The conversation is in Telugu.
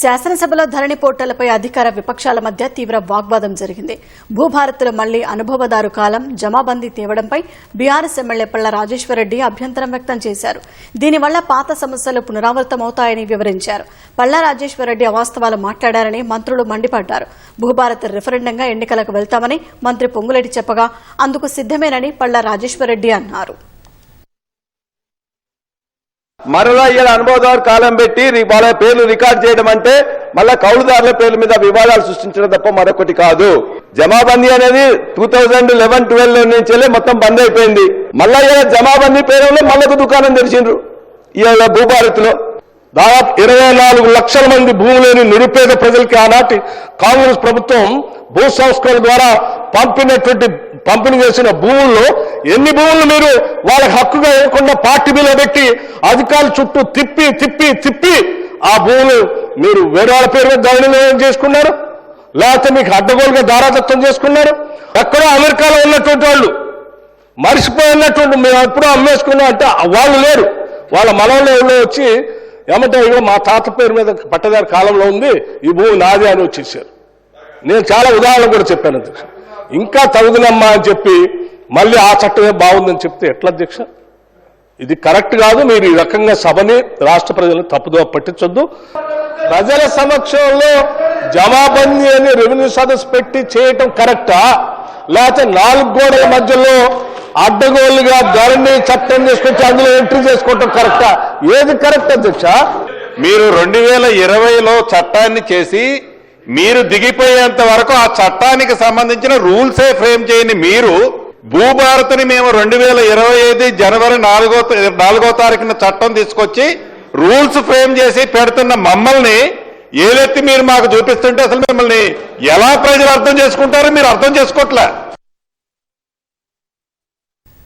శాసనసభలో ధరణి పోర్టలపై అధికార విపక్షాల మధ్య తీవ్ర వాగ్వాదం జరిగింది. భూభారత్లో మళ్ళీ అనుభవదారు కాలం జమాబందీ తేవడంపై బీఆర్ఎస్ ఎమ్మెల్యే పళ్ళ రాజేశ్వరరెడ్డి అభ్యంతరం వ్యక్తం చేశారు. దీనివల్ల పాత సమస్యలు పునరావృతమవుతాయని వివరించారు. పళ్ళ రాజేశ్వరరెడ్డి అవాస్తవాలు మాట్లాడారని మంత్రులు మండిపడ్డారు. భూభారత్ రిఫరెండంగా ఎన్నికలకు వెళ్తామని మంత్రి పొంగులేటి చెప్పగా అందుకు సిద్దమేనని పళ్ళ రాజేశ్వరరెడ్డి అన్నారు. మరలా ఇలా అనుభవదారు కాలం పెట్టి వాళ్ళ పేర్లు రికార్డ్ చేయడం అంటే మళ్ళా కౌలుదారుల పేర్ల మీద వివాదాలు సృష్టించడం తప్ప మరొకటి కాదు. జమాబందీ అనేది టూ థౌజండ్ లెవెన్ ట్వెల్వ్ నుంచి మొత్తం బంద్ అయిపోయింది. మళ్ళా ఇలా జమాబందీ పేరులో మళ్ళొక దుకాణం తెరిచిండ్రు. ఇవాళ భూభారత్లో. దాదాపు ఇరవై నాలుగు లక్షల మంది భూములేని నిరుపేద ప్రజలకి ఆనాటి కాంగ్రెస్ ప్రభుత్వం భూ సంస్కరణ ద్వారా పంపినటువంటి పంపిణీ చేసిన భూముల్లో ఎన్ని భూములు మీరు వాళ్ళకి హక్కుగా ఇవ్వకుండా పార్టీ బిల్ల పెట్టి అధికారుల చుట్టూ తిప్పి తిప్పి తిప్పి ఆ భూములు మీరు వేరే వాళ్ళ పేరు మీద ధరణిలో చేసుకున్నారు? లేకపోతే మీకు అడ్డగోలుగా దారాదత్తం చేసుకున్నారు? ఎక్కడో అమెరికాలో ఉన్నటువంటి వాళ్ళు మరిచిపోయినటువంటి మేము ఎప్పుడూ అమ్మేసుకున్నాం అంటే వాళ్ళు లేరు. వాళ్ళ మనవలు ఎవరో వచ్చి ఏమంటే ఇగో మా తాత పేరు మీద పట్టదారి కాలంలో ఉంది ఈ భూమి నాది అని వచ్చేసారు. నేను చాలా ఉదాహరణ కూడా చెప్పాను అధ్యక్షుడు ఇంకా చదువునమ్మా అని చెప్పి మళ్ళీ ఆ చట్టమే బాగుందని చెప్తే ఎట్లా అధ్యక్ష? ఇది కరెక్ట్ కాదు మీరు ఈ రకంగా సభని రాష్ట్ర ప్రజలను తప్పుదో పట్టించొద్దు. ప్రజల సమక్షంలో జమాబందీ అని రెవెన్యూ సదస్సు పెట్టి చేయటం కరెక్టా? లేకపోతే నాలుగు గోడల మధ్యలో అడ్డగోలుగా ధరణి చట్టం చేసుకొచ్చి అందులో ఎంట్రీ చేసుకోవటం కరెక్టా? ఏది కరెక్ట్ అధ్యక్ష? మీరు రెండు వేల ఇరవైలో చట్టాన్ని చేసి మీరు దిగిపోయేంత వరకు ఆ చట్టానికి సంబంధించిన రూల్సే ఫ్రేమ్ చేయని మీరు భూభారతిని మేము రెండు వేల ఇరవై ఐదు జనవరి నాలుగో నాలుగో తారీఖున చట్టం తీసుకొచ్చి రూల్స్ ఫ్రేమ్ చేసి పెడుతున్న మమ్మల్ని ఏదైతే మీరు మాకు చూపిస్తుంటే అసలు మిమ్మల్ని ఎలా ప్రజలు అర్థం చేసుకుంటారో మీరు అర్థం చేసుకోవట్లే